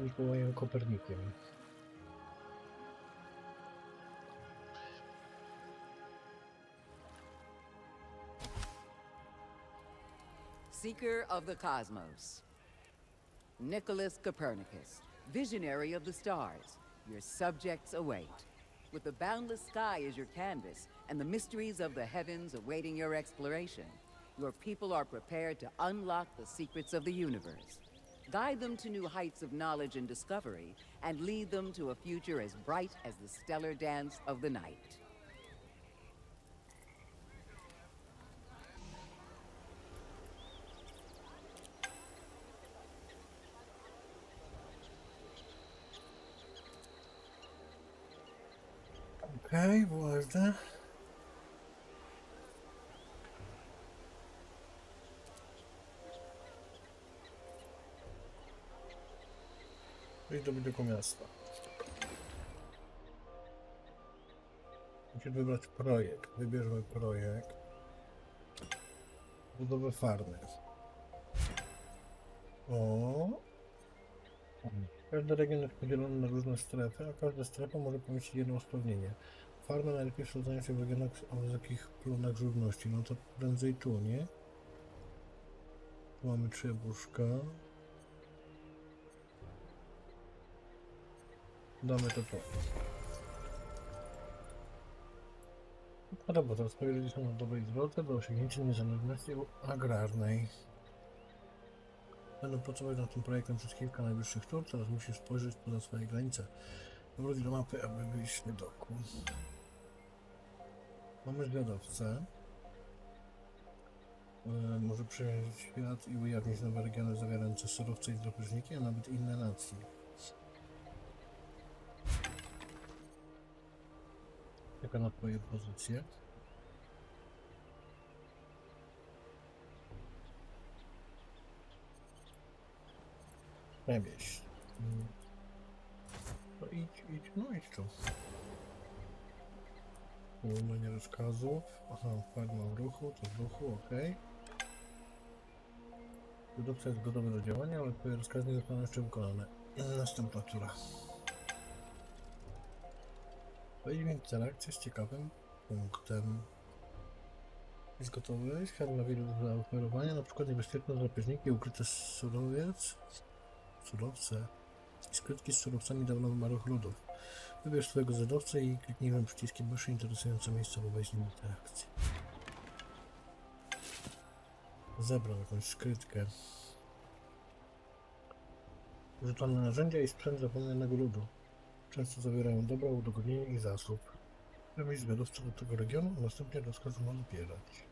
Mikołajem Kopernikiem. Seeker of the cosmos. Nicholas Copernicus, visionary of the stars, your subjects await. With the boundless sky as your canvas and the mysteries of the heavens awaiting your exploration, your people are prepared to unlock the secrets of the universe. Guide them to new heights of knowledge and discovery, and lead them to a future as bright as the stellar dance of the night. Okay, Idź do wielkiego miasta. Musisz wybrać projekt. Wybierzmy projekt. Budowę farmy. O. Każdy region jest podzielony na różne strefy, a każda strefa może pomieścić jedno usprawnienie. Farmy najlepiej sprawdzają się w regionach o wysokich plonach żywności. No to prędzej tu, nie? Tu mamy trzy Damy to tu. Teraz twoje ludzie są na dobrej drodze do osiągnięcia niezależności agrarnej. Będę pracować nad tym projektem przez kilka najbliższych tur, teraz musisz spojrzeć poza swoje granice. Wróć do mapy, aby wyjść z widoku. Mamy zwiadowcę. E, może przejąć świat i ujawnić nowe regiony zawierające surowce i drapieżniki, a nawet inne nacje. Czeka na twoje pozycje. Mm. To idź, idź, no idź tu. Wyłamanie rozkazów. Aha, farma w ruchu, to w ruchu, ok. Wydawca jest gotowy do działania, ale twoje rozkazy nie zostaną jeszcze wykonane. Następna tura. Wejdź w interakcję z ciekawym punktem. Jest gotowy, wiele do zaoferowania, na przykład niebezpieczne drapieżniki, ukryte surowiec, surowce i skrytki z surowcami dawno umarłych ludów. Wybierz swojego zadawcę i kliknij lewym przyciskiem myszy interesujące miejsce, by wejść w interakcję. Zebrał jakąś skrytkę. Używane narzędzia i sprzęt zapomnianego ludu. Często zawierają dobra, udogodnienie i zasób. Wymyśl zwiadowcę do tego regionu, a następnie rozkaz ma zbierać.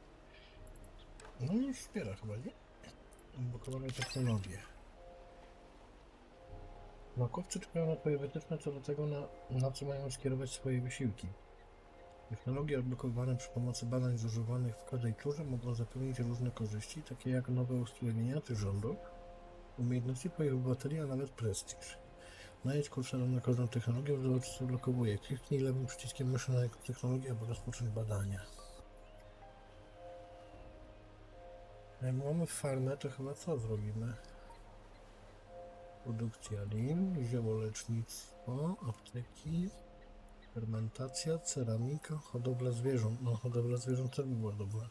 No i wspiera chyba, nie? Odblokowane technologie. Naukowcy czekają na Twoje wytyczne co do tego, na, na co mają skierować swoje wysiłki. Technologie odblokowane przy pomocy badań zużywanych w każdej turze mogą zapewnić różne korzyści, takie jak nowe usprawiedliwienia tych rządów, umiejętności Twoich obywateli, a nawet prestiż. Najedź kursorem na każdą technologię, by zobaczyć co blokowuje. Kliknij lewym przyciskiem myszy na technologię, aby rozpocząć badania. Jak mamy farmę, to chyba co zrobimy? Produkcja lin, ziołolecznictwo, apteki, fermentacja, ceramika, hodowla zwierząt. No, hodowla zwierząt też by była dobra.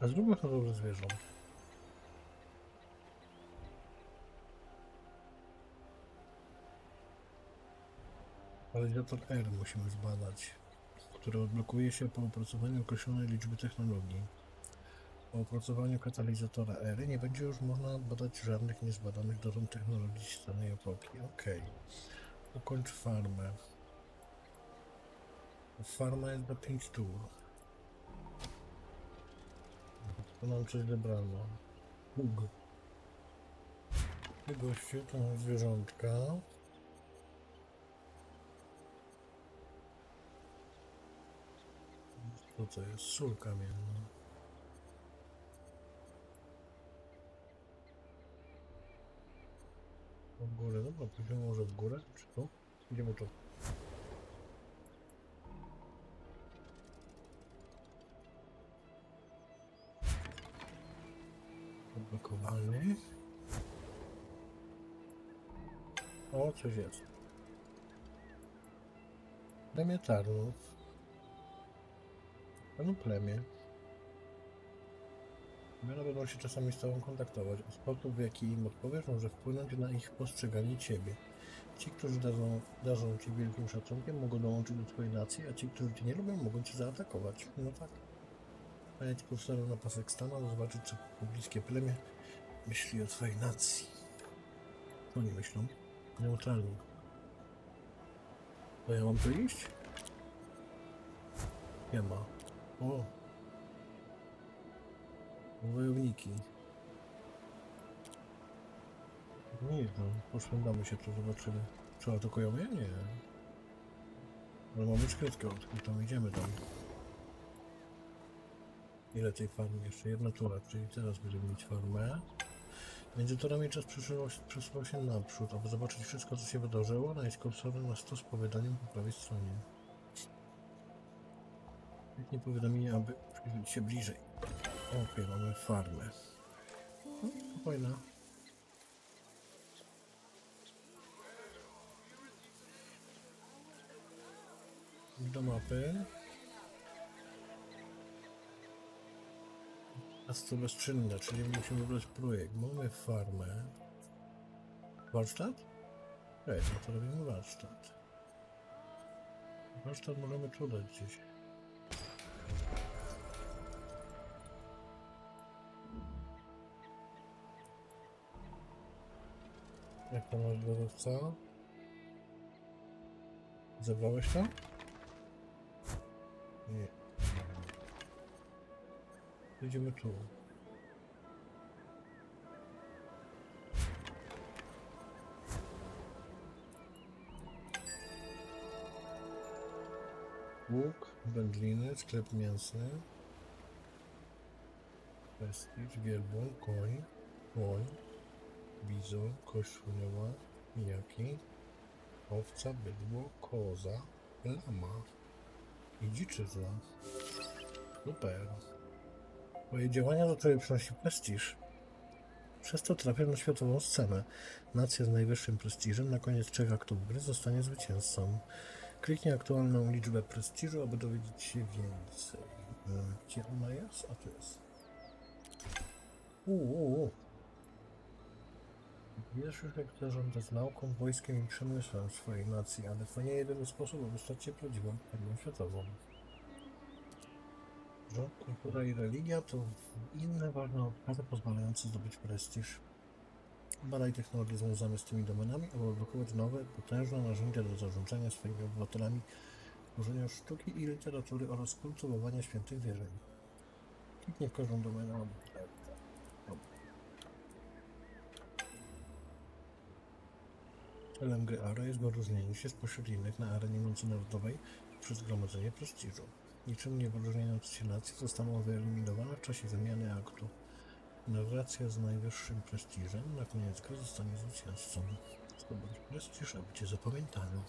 A zróbmy hodowlę zwierząt. Kalizator R musimy zbadać, który odblokuje się po opracowaniu określonej liczby technologii. Po opracowaniu katalizatora R nie będzie już można badać żadnych niezbadanych dotąd technologii z danej epoki. Ok. Ukończ farmę. Farma jest na 5 tur. Tu mam coś zebrano. Bóg. Ty gościu, to zwierzątka. Co to jest? Sól kamienna. W górę, dobra, pójdziemy może w górę, czy tu? Idziemy tu. Blokowany. O, coś jest. Plemię Panu plemię. Miano będą się czasami z Tobą kontaktować, a sposób w jaki im odpowiesz może wpłynąć na ich postrzeganie Ciebie. Ci, którzy darzą, darzą Cię wielkim szacunkiem, mogą dołączyć do Twojej nacji, a ci, którzy Cię nie lubią, mogą Cię zaatakować. No tak. Pojechać profesorem na pasek stanu, zobaczyć, co pobliskie plemię myśli o Twojej nacji. Oni myślą? Neutralni. To ja mam tu iść? Nie ma. O! Wojowniki. Nie no, poszłędamy się tu, zobaczymy. Czy atakują mnie? Nie. Ale mamy skrytkę odkrytą, idziemy tam. Ile tej farmy? Jeszcze jedna tura, czyli teraz będziemy mieć farmę. Między turami czas przesuwał się, naprzód, aby zobaczyć wszystko, co się wydarzyło. Najdź kursorem na stos powiadomień po prawej stronie. Kliknij powiadomienie, aby przyjrzeć się bliżej. Okej, mamy farmę. No, spokojna. Do mapy. A co bezczynne, czyli musimy wybrać projekt. Mamy farmę. Warsztat? Ej, no to robimy warsztat. Warsztat możemy tu dać gdzieś. To masz dowódca? Zebrałeś to? Nie. Idziemy tu. Łuk, wędliny, sklep mięsny. Prestiż, wielbłąd, koń, koń, bizon, słoniowa, mijaki, owca, bydło, koza, lama i dziczyzna. Super. Twoje działania do Tobie przynosi prestiż. Przez to trafię na światową scenę. Nacja z najwyższym prestiżem na koniec trzech aktów gry zostanie zwycięzcą. Kliknij aktualną liczbę prestiżu, aby dowiedzieć się więcej. Gdzie ona jest? A tu jest. Uuu. Wiesz już, jak zarządza z nauką, wojskiem i przemysłem swojej nacji, ale to nie jedyny sposób, aby stać się prawdziwą armią światową. Rząd, kultura i religia to inne ważne obszary pozwalające zdobyć prestiż. Badaj technologie związane z tymi domenami, aby odblokować nowe, potężne narzędzia do zarządzania swoimi obywatelami, tworzenia sztuki i literatury oraz kultywowania świętych wierzeń. Kliknij w każdą domenę. aby- Celem gry ARA jest wyróżnienie się spośród innych na arenie międzynarodowej przez gromadzenie prestiżu. Niczym nie wyróżniające się nacje zostaną wyeliminowane w czasie wymiany aktu. Narracja z najwyższym prestiżem na koniec gry zostanie zwycięzcą. Zdobądź prestiż, aby cię zapamiętano.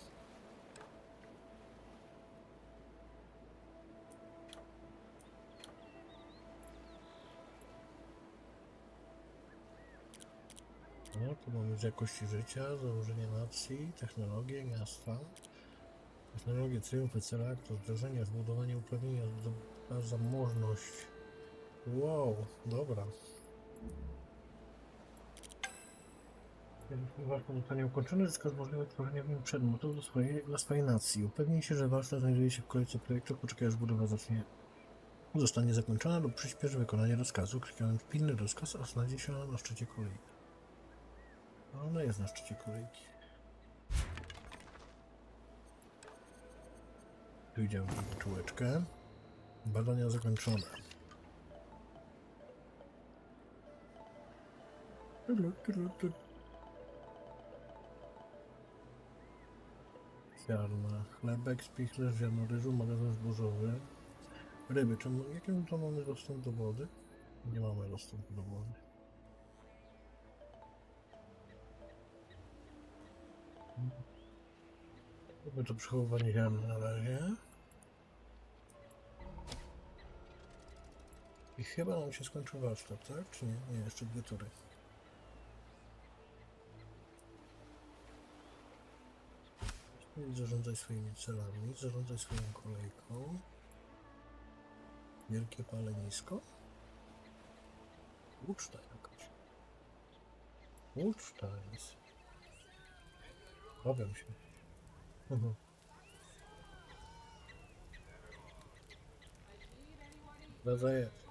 No, tu mamy z jakości życia, założenie nacji, technologię, miasta. Technologie triumfy cela, to zdarzenia, zbudowanie uprawnienia, zamożność. Wow, dobra. Warsztat zostanie ukończony, zyskasz możliwość tworzenia w nim przedmiotów do swojej, dla swojej nacji. Upewnij się, że warsztat znajduje się w kolejce projektu, poczekaj aż budowa zacznie zostanie zakończona lub przyspiesz wykonanie rozkazu, klikając pilny rozkaz, a znajdzie się na szczycie kolejki. A ona jest na szczycie kolejki. Tu idziemy w czułeczkę. Badania zakończone. Ziarna, chlebek, spichlerz, ziarno ryżu, magazyn zbożowy. Ryby, czemu, jakim to mamy dostęp do wody? Nie mamy dostępu do wody. Mamy to przechowywanie ziarna na razie. I chyba nam się skończył warsztat, tak? Czy nie? Nie, jeszcze dwie tury. Zarządzaj swoimi celami, zarządzaj swoją kolejką. Wielkie palenisko. Uczta jakaś. Uczta jest. Obawiam się. Mhm. Zgadza jest.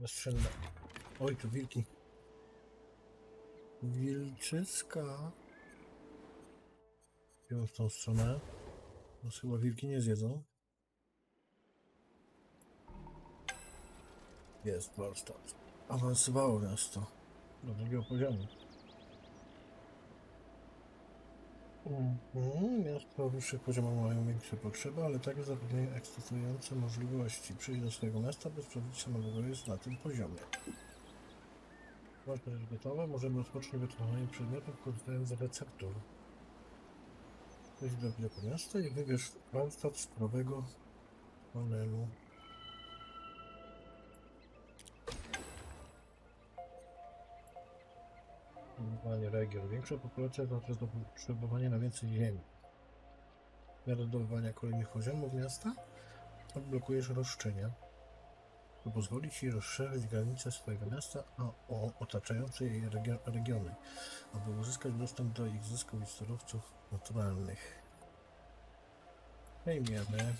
Bezstrzenna. Oj, to wilki. Wilczyska. Idziemy w tą stronę. No chyba wilki nie zjedzą. Jest warsztat. Awansowało miasto. Do drugiego poziomu. Mhm, miasta o wyższych poziomach mają większe potrzeby, ale także zapewniają ekscytujące możliwości. Przyjść do swojego miasta bez przebycia samego jest na tym poziomie. Warsztat jest gotowe, możemy rozpocząć wytwarzanie przedmiotów korzystając z receptur. Wejdź do biblioteku miasta i wybierz warsztat z prawego panelu. Budowanie region. Większa populacja znaczy zapotrzebowanie na więcej ziemi. W miarę zdobywania kolejnych poziomów miasta odblokujesz roszczenia. To pozwoli Ci rozszerzyć granice swojego miasta o otaczające je regio regiony, aby uzyskać dostęp do ich zysków i surowców naturalnych. Przejmiemy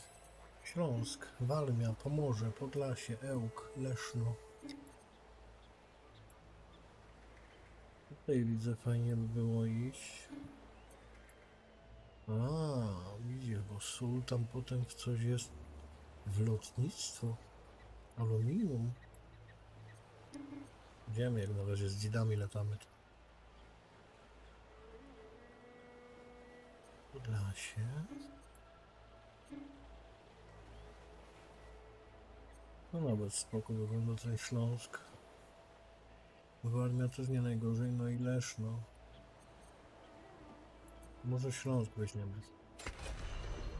Śląsk, Walmia, Pomorze, Podlasie, Ełk, Leszno, Tutaj widzę, fajnie by było iść. A, widzisz, bo sól tam potem w coś jest w lotnictwo. Aluminium. Wiemy, jak na razie z dzidami latamy. Podlasie. No nawet spoko wygląda ten Śląsk. Warmia też nie najgorzej, no i Leszno. Może Śląsk weźmiemy.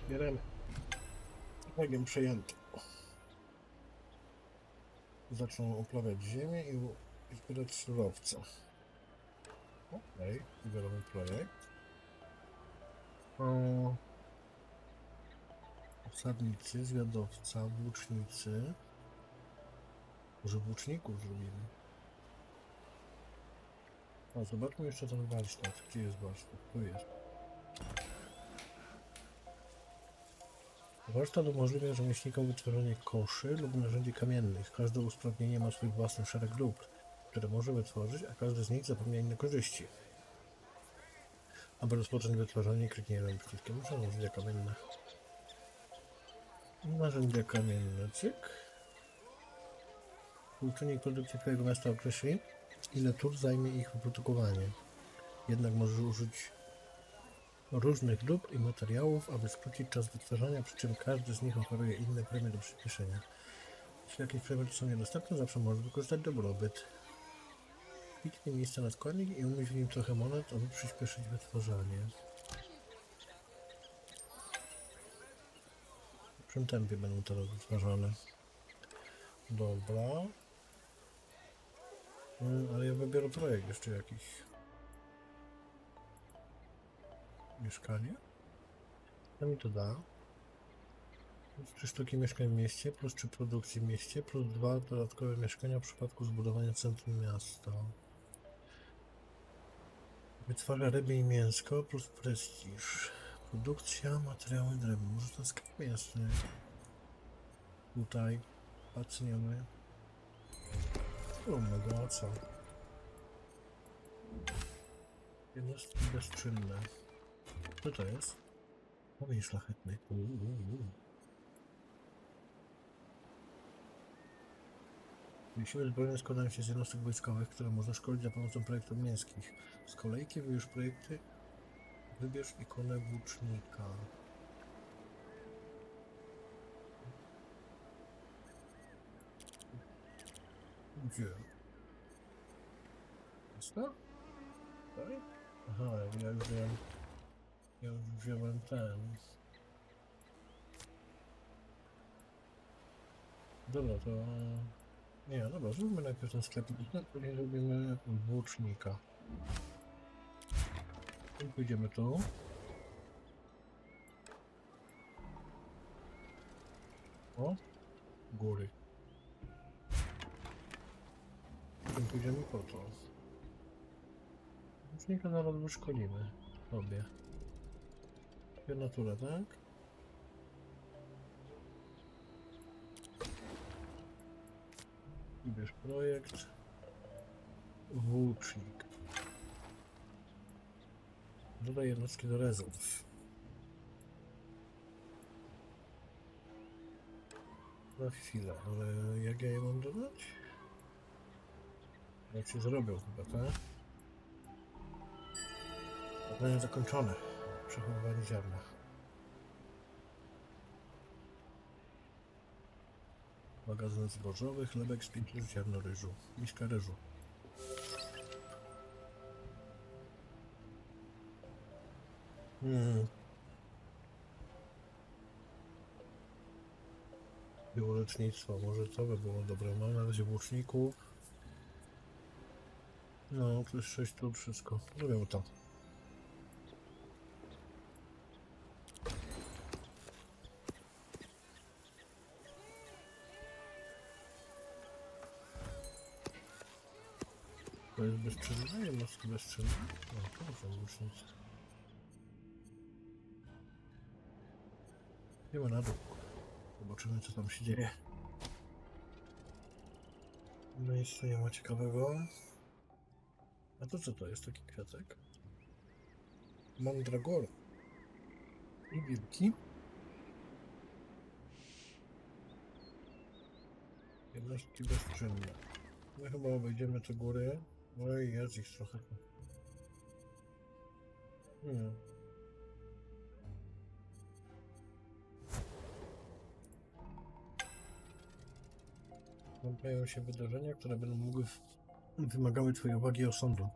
Bieremy. Wegiem przejęty. Zaczną oplawiać ziemię i, zbierać surowce. Okej, okay, projekt. O, osadnicy, zwiadowca, włócznicy. Może włóczników zrobimy. A zobaczmy jeszcze ten warsztat. Gdzie jest warsztat? Tu jest. Warsztat umożliwia rzemieślnikom wytworzenie koszy lub narzędzi kamiennych. Każde usprawnienie ma swój własny szereg dóbr, które może wytworzyć, a każdy z nich zapewnia inne korzyści. Aby rozpocząć wytwarzanie, kliknij lewym przyciskiem myszy, narzędzia kamienne. Narzędzia kamienne, cyk. Współczynnik produkcji Twojego miasta określi, ile tur zajmie ich wyprodukowanie. Jednak możesz użyć różnych dóbr i materiałów, aby skrócić czas wytwarzania, przy czym każdy z nich oferuje inne premie do przyspieszenia. Jeśli jakieś premie są niedostępne, zawsze możesz wykorzystać dobrobyt. Kliknij miejsce na składnik i umieść w nim trochę monet, aby przyspieszyć wytwarzanie. W czym tempie będą teraz wytwarzane? Dobra. Mm, ale ja wybiorę projekt jeszcze jakiś. Mieszkanie? Co mi to da? Plus 3 sztuki mieszkań w mieście, plus 3 produkcji w mieście, plus 2 dodatkowe mieszkania w przypadku zbudowania centrum miasta. Wytwarza ryby i mięsko, plus prestiż. Produkcja, materiały drewno. Może sklep jest, nie? Tutaj. Patrzymy. O mego, a co? Jednostki bezczynne. Co to jest? Ogień szlachetny. Uuu. Siły zbrojne składają się z jednostek wojskowych, które można szkolić za pomocą projektów miejskich. Z kolejki wybierz projekty. Wybierz ikonę włócznika. Gdzie? Jest to? Tutaj? Aha, ja już wiem. Ja już wziąłem ten. Dobra, to... Nie, dobra, zróbmy najpierw ten sklepik, a później zrobimy włócznika. I pójdziemy tu. O, góry. Pójdziemy po to. Włócznika zaraz wyszkolimy sobie. Naturę, tak? Wybierz projekt. Włócznik. Dodaj jednostki do rezerw. Na chwilę, ale jak ja je mam dodać? Jak się zrobią chyba, tak? Zadanie zakończone. Przechowywanie ziarna. Magazyn zbożowy, chlebek z pięciu ziarno ryżu. Miska ryżu. Hmm. Było lecznictwo, może to by było dobre. Mam na razie włóczników. No, jest 6 tu wszystko. Zrobimy to. To jest bezczynne? Jednostki bezczynne? O, to są łucznicy. Idziemy na dół. Zobaczymy, co tam się dzieje. No nic tu nie ma ciekawego. A to co to jest taki kwiatek? Mandragora. I wilki. Jednostki bezczynne. My chyba obejdziemy te góry. No i jest ich trochę. Hmm. Pojawią się wydarzenia, które będą mogły wymagały Twojej uwagi i osądu.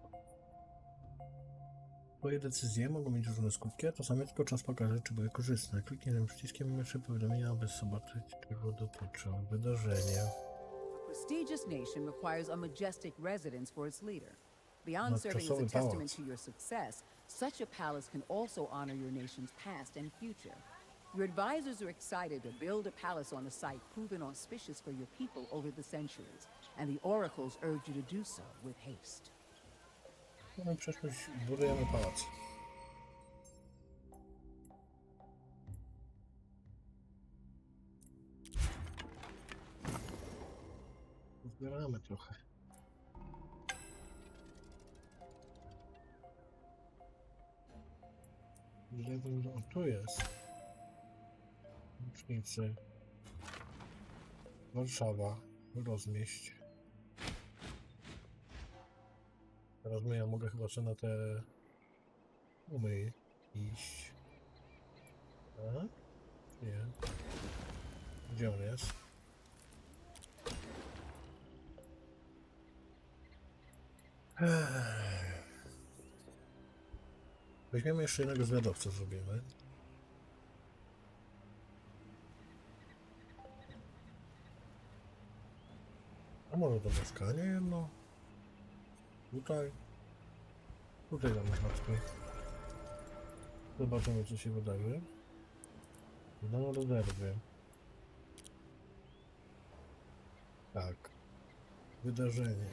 Twoje decyzje mogą mieć różne skutki, a to samo tylko czas pokaże, czy były korzystne. Kliknij tym przyciskiem myszy powiadomienia, aby zobaczyć, czego dotyczą wydarzenia. Prestigious nation requires a majestic residence for its leader. Beyond serving as a testament to your success, such a palace can also honor your nation's past and future. Your advisors are excited to build a palace on a site proven auspicious for your people over the centuries, and the oracles urge you to do so with haste. No przeszłość budujemy pałac. Zbieramy trochę. Gdzie będą? O, tu jest. Łucznicy. Warszawa. Rozmieść. Teraz my ja mogę chyba sobie na te umy iść. A? Nie. Gdzie on jest? Weźmiemy jeszcze jednego zwiadowcę zrobimy. A może to mieszkanie jedno? Tutaj. Tutaj damy. Zobaczymy co się wydarzy. Rezerwy. Tak. Wydarzenie.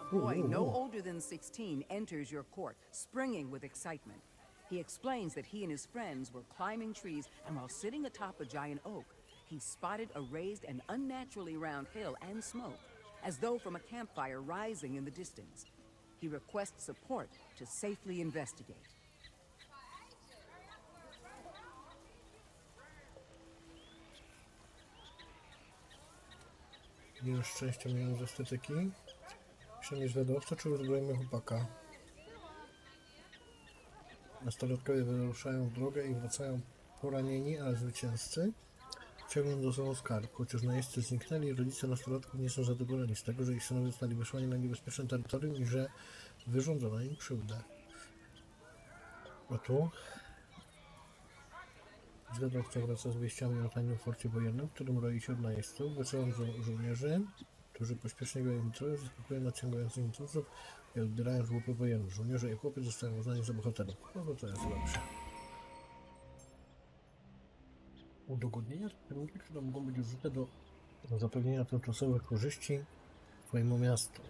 A boy no older than 16 enters your court, springing with excitement. He explains that he and his friends were climbing trees, and while sitting atop a giant oak, he spotted a raised and unnaturally round hill and smoke, as though from a campfire rising in the distance. He requests support to safely investigate. Minus szczęścia, minus estetyki. Przemierz zwiadowca, czy uzbrojemy chłopaka? Nastolatkowie wyruszają w drogę i wracają poranieni, ale zwycięzcy. Ciągną do sobą skarb. Chociaż najeźdźcy zniknęli, rodzice nastolatków nie są zadowoleni z tego, że ich synowie zostali wysłani na niebezpieczne terytorium i że wyrządzono im krzywdę. A tu? Zwiadowca wraca z wieściami o tajnym forcie wojennym, w którym roi się od najeźdźców. Wysyłam żo- żołnierzy, którzy pośpiesznie go intrują, zaskakują nadciągających intruzów i odbierają żłopy wojenne. Żołnierze i chłopiec zostają uznani za bohaterów. No to jest lepsze. Udogodnienia kierunki, które mogą być użyte do zapewnienia tymczasowych korzyści Twojemu miastu.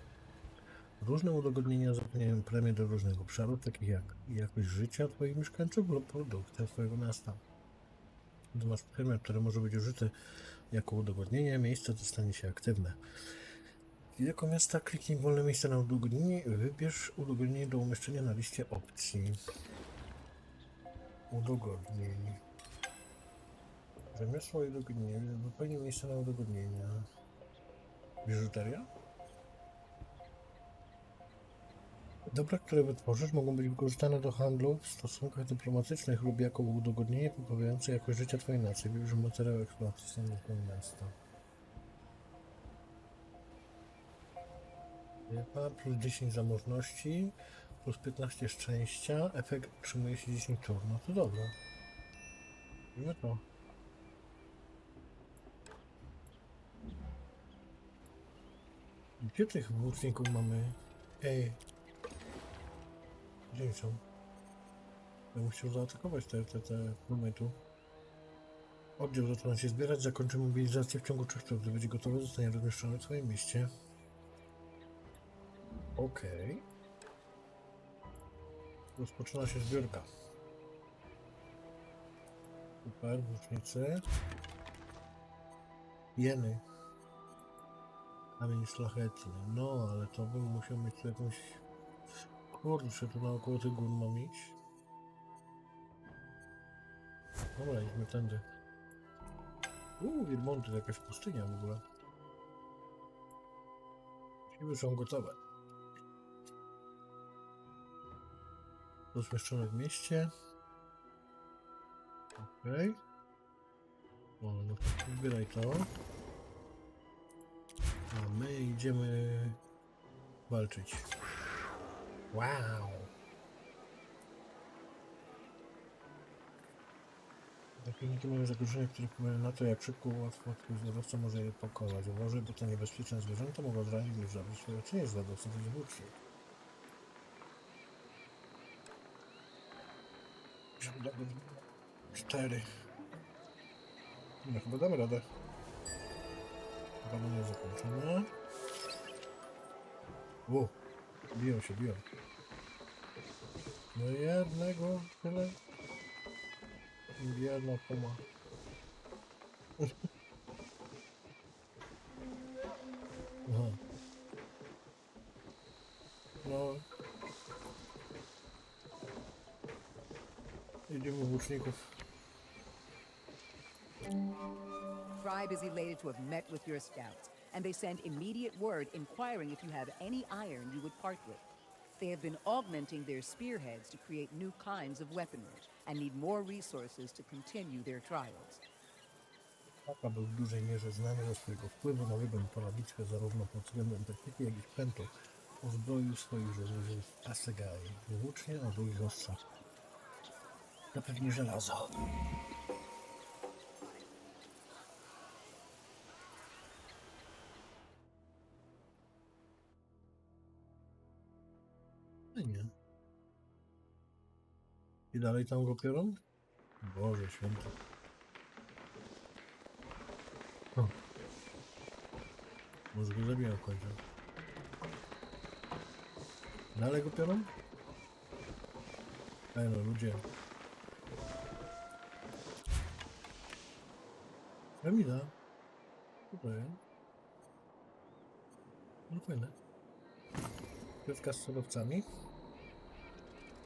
Różne udogodnienia zapewniają premie do różnych obszarów, takich jak jakość życia Twoich mieszkańców lub produkty Twojego miasta. Gdy masz premię, które może być użyte jako udogodnienie, miejsce to stanie się aktywne. Jako miasta kliknij wolne miejsce na udogodnienie i wybierz udogodnienie do umieszczenia na liście opcji. Udogodnień. Rzemiosło i udogodnienie. Wypełnij miejsce na udogodnienia. Biżuteria? Dobra, które wytworzysz, mogą być wykorzystane do handlu w stosunkach dyplomatycznych lub jako udogodnienie poprawiające jakość życia Twojej nacji. Wybierz materiał eksploatacyjny Twojego miasta. Plus 10 zamożności, plus 15 szczęścia, efekt utrzymuje się 10 tur. No to dobra. Wiemy to. Gdzie tych włóczników mamy? Ej. Gdzie są? Ja chciał zaatakować te, te, te klumy tu. Oddział zaczyna się zbierać, zakończy mobilizację w ciągu 3 tur. Gdy będzie gotowy, zostanie rozmieszczony w swoim mieście. Okej. Rozpoczyna się zbiórka. Super, włócznicy. Jeny. Kamień szlachetny. No, ale to bym musiał mieć tu jakąś... Kurczę, tu naokoło tych gór mam iść. Dobra, idźmy tędy. Uuu, Wirmonty, to jakaś pustynia w ogóle. Siły są gotowe. Rozmieszczone w mieście. Okej. O, no zbieraj to. A my idziemy walczyć. Wow! Zakonniki mają zagrożenia, które wpływają na to, jak szybko łatwo zwiadowca może je pokonać. Uważaj, bo te niebezpieczne zwierzęta mogą zranić lub zabić swoje czynienie zwiadowcy, to jest włócznik. Cztery. No chyba damy radę. Badania zakończone. O! Biją się, biją. No jednego tyle. Jedna puma. Aha. No. Jedziemy włóczników. To have met with your scouts, and they send immediate word inquiring if you have any iron you would part with. They have been augmenting their spearheads to create new kinds of weaponry and need more resources to continue their trials. Papa był w dużej mierze znany ze swojego wpływu na wybór pola bitwy zarówno pod względem techniki, jak i sprzętu. Uzbroił swoich żołnierzy w asegai, włócznie o długich ostrzach. Zapewni żelazo. I dalej tam go piorą? Boże święty. Może go zabiję w końcu. Dalej go piorą? Ej no ludzie. Emila. Tutaj. No fajne. Piotka z surowcami.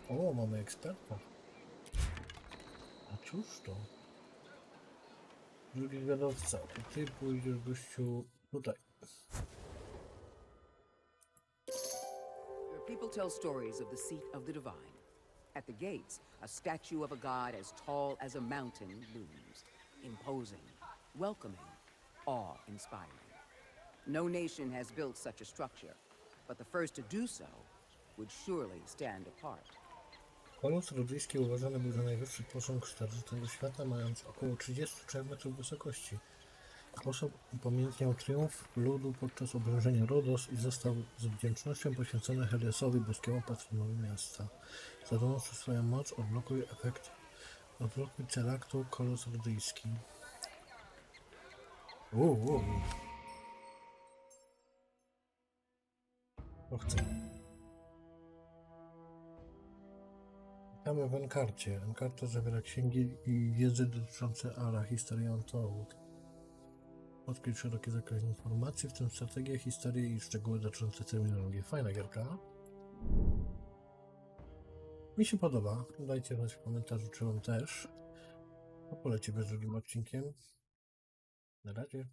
O, mamy eksperta. Cóż to? Drugi zwiadowca. To ty pójdziesz gościu tutaj. People tell stories of the seat of the divine. At the gates, a statue of a god as tall as a mountain looms, imposing, welcoming, awe-inspiring. No nation has built such a structure, but the first to do so would surely stand apart. Kolus rodyjski uważany był za najwyższy posąg starożytnego świata, mając około 33 metrów wysokości. Sposób upamiętniał triumf ludu podczas obrężenia Rodos i został z wdzięcznością poświęcony Heliosowi, boskiemu patronowi miasta. Zadąży swoją moc, odblokuj efekt, odblokuj celaktu Kolos rodyjski. Uuu, uuu. To chcę. Witamy w Enkarcie. Enkarta zawiera księgi i wiedzę dotyczące Ara, historii Untold. Odkryć szeroki zakres informacji, w tym strategię, historię i szczegóły dotyczące terminologii. Fajna gierka. Mi się podoba. Dajcie znać w komentarzu, czy wam też. To poleci bez drugim odcinkiem. Na razie.